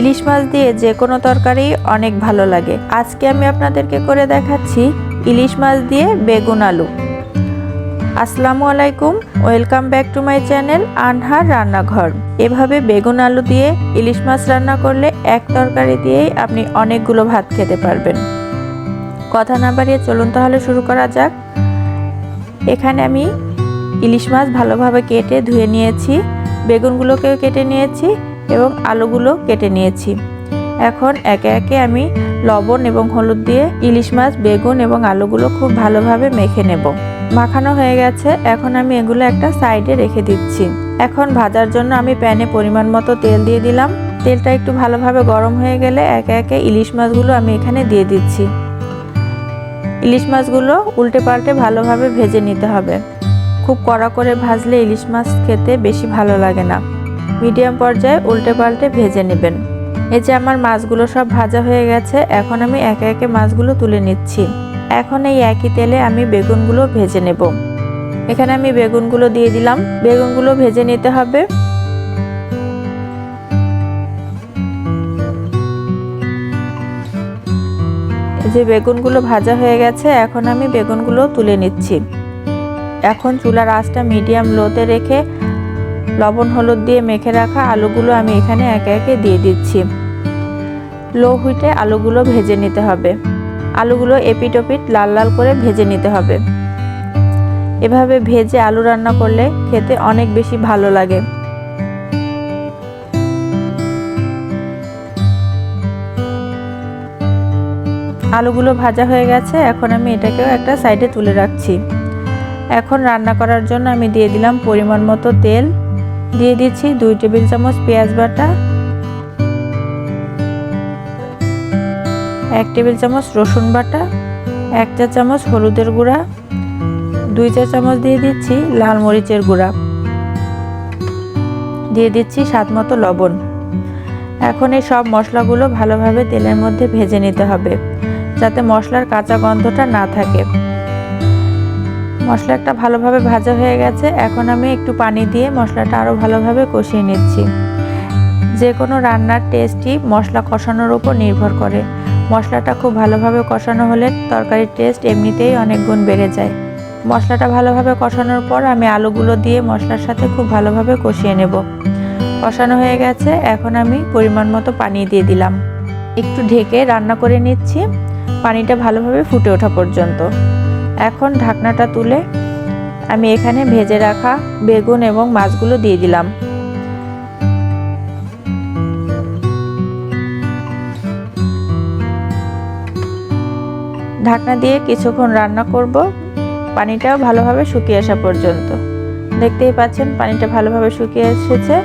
ইলিশ মাছ দিয়ে যে কোনো তরকারি অনেক ভালো লাগে। আজকে আমি আপনাদেরকে করে দেখাচ্ছি ইলিশ মাছ দিয়ে বেগুন আলু। আসসালামু আলাইকুম, welcome back to my channel Anhar Rannaghor. এভাবে বেগুন আলু দিয়ে ইলিশ মাছ রান্না করলে এক তরকারি দিয়েই আপনি অনেকগুলো ভাত খেতে পারবেন। কথা না বাড়িয়ে চলুন তাহলে শুরু করা যাক। এখানে আমি ইলিশ মাছ ভালোভাবে কেটে ধুয়ে নিয়েছি। বেগুনগুলোকেও কেটে নিয়েছি। এবং আলুগুলো কেটে নিয়েছি। এখন একে একে আমি লবণ এবং হলুদ দিয়ে ইলিশ মাছ, বেগুন এবং আলুগুলো খুব ভালোভাবে মেখে নেব। মাখানো হয়ে গেছে, এখন আমি এগুলো একটা সাইডে রেখে দিচ্ছি। এখন ভাজার জন্য আমি প্যানে পরিমাণ মতো তেল দিয়ে দিলাম। তেলটা একটু ভালোভাবে গরম হয়ে গেলে একে একে ইলিশ মাছগুলো আমি এখানে দিয়ে দিচ্ছি। ইলিশ মাছগুলো উল্টে পাল্টে ভালোভাবে ভেজে নিতে হবে। খুব কড়া করে ভাজলে ইলিশ মাছ খেতে বেশি ভালো লাগে না। মিডিয়াম পর্যায়ে উল্টে পাল্টে ভেজে নেবেন। এই যে আমার মাছগুলো সব ভাজা হয়ে গেছে, এখন আমি একে একে মাছগুলো তুলে নিচ্ছি। এখন এই একই তেলে আমি বেগুনগুলো ভেজে নেব। এখানে আমি বেগুনগুলো দিয়ে দিলাম। বেগুনগুলো ভেজে নিতে হবে। যে বেগুনগুলো ভাজা হয়ে গেছে, এখন আমি বেগুনগুলো তুলে নিচ্ছি। এখন চুলার আঁচটা মিডিয়াম লোতে রেখে লবণ হলুদ দিয়ে মেখে রাখা আলুগুলো আমি এখানে একে একে দিয়ে দিচ্ছি। লো হুইটে আলুগুলো ভেজে নিতে হবে। আলুগুলো এপিট ওপিট লাল লাল করে ভেজে নিতে হবে। এভাবে ভেজে আলু রান্না করলে খেতে অনেক বেশি ভালো লাগে। আলুগুলো ভাজা হয়ে গেছে, এখন আমি এটাকেও একটা সাইডে তুলে রাখছি। এখন রান্না করার জন্য আমি দিয়ে দিলাম পরিমাণ মতো তেল। দিয়ে দিচ্ছি দুই টেবিল চামচ পেঁয়াজ বাটা, এক টেবিল চামচ রসুন বাটা, এক চা চামচ হলুদের গুঁড়া, দুই চা চামচ দিয়ে দিচ্ছি লাল মরিচের গুঁড়া। দিয়ে দিচ্ছি স্বাদ মতো লবণ। এখন এই সব মশলাগুলো ভালোভাবে তেলের মধ্যে ভেজে নিতে হবে, যাতে মশলার কাঁচা গন্ধটা না থাকে। মশলাটা ভালোভাবে ভাজা হয়ে গেছে। এখন আমি একটু পানি দিয়ে মশলাটা আরও ভালোভাবে কষিয়ে নিচ্ছি। যে কোনো রান্নার টেস্টই মশলা কষানোর উপর নির্ভর করে। মশলাটা খুব ভালোভাবে কষানো হলে তরকারির টেস্ট এমনিতেই অনেক গুণ বেড়ে যায়। মশলাটা ভালোভাবে কষানোর পর আমি আলুগুলো দিয়ে মশলার সাথে খুব ভালোভাবে কষিয়ে নেব। কষানো হয়ে গেছে, এখন আমি পরিমাণ মতো পানি দিয়ে দিলাম। একটু ঢেকে রান্না করে নিচ্ছি। পানিটা ভালোভাবে ফুটে ওঠা পর্যন্ত। এখন ঢাকনাটা তুলে আমি এখানে ভেজে রাখা বেগুন এবং মাছগুলো দিয়ে দিলাম। ঢাকনা দিয়ে কিছুক্ষণ রান্না করব। পানিটাও ভালোভাবে শুকিয়ে আসা পর্যন্ত। দেখতেই পাচ্ছেন পানিটা ভালোভাবে শুকিয়ে এসেছে।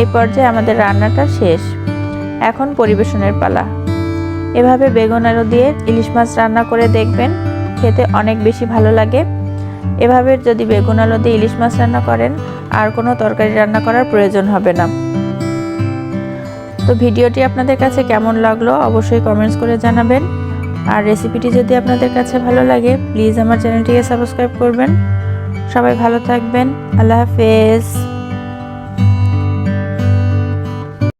এই পর্যায়ে আমাদের রান্নাটা শেষ। এখন পরিবেশনের পালা। এভাবে বেগুন আলু দিয়ে ইলিশ মাছ রান্না করে দেখবেন। খেতে অনেক বেশি ভালো লাগে। এভাবে যদি বেগুন, আলু দিয়ে ইলিশ মাছ রান্না করেন, আর কোনো তরকারি রান্না করার প্রয়োজন হবে না। তো ভিডিওটি আপনাদের কাছে কেমন লাগল অবশ্যই কমেন্টস করে জানাবেন। আর রেসিপিটি যদি আপনাদের কাছে ভালো লাগে প্লিজ আমার চ্যানেলটিকে সাবস্ক্রাইব করবেন। সবাই ভালো থাকবেন। আল্লাহ হাফেজ।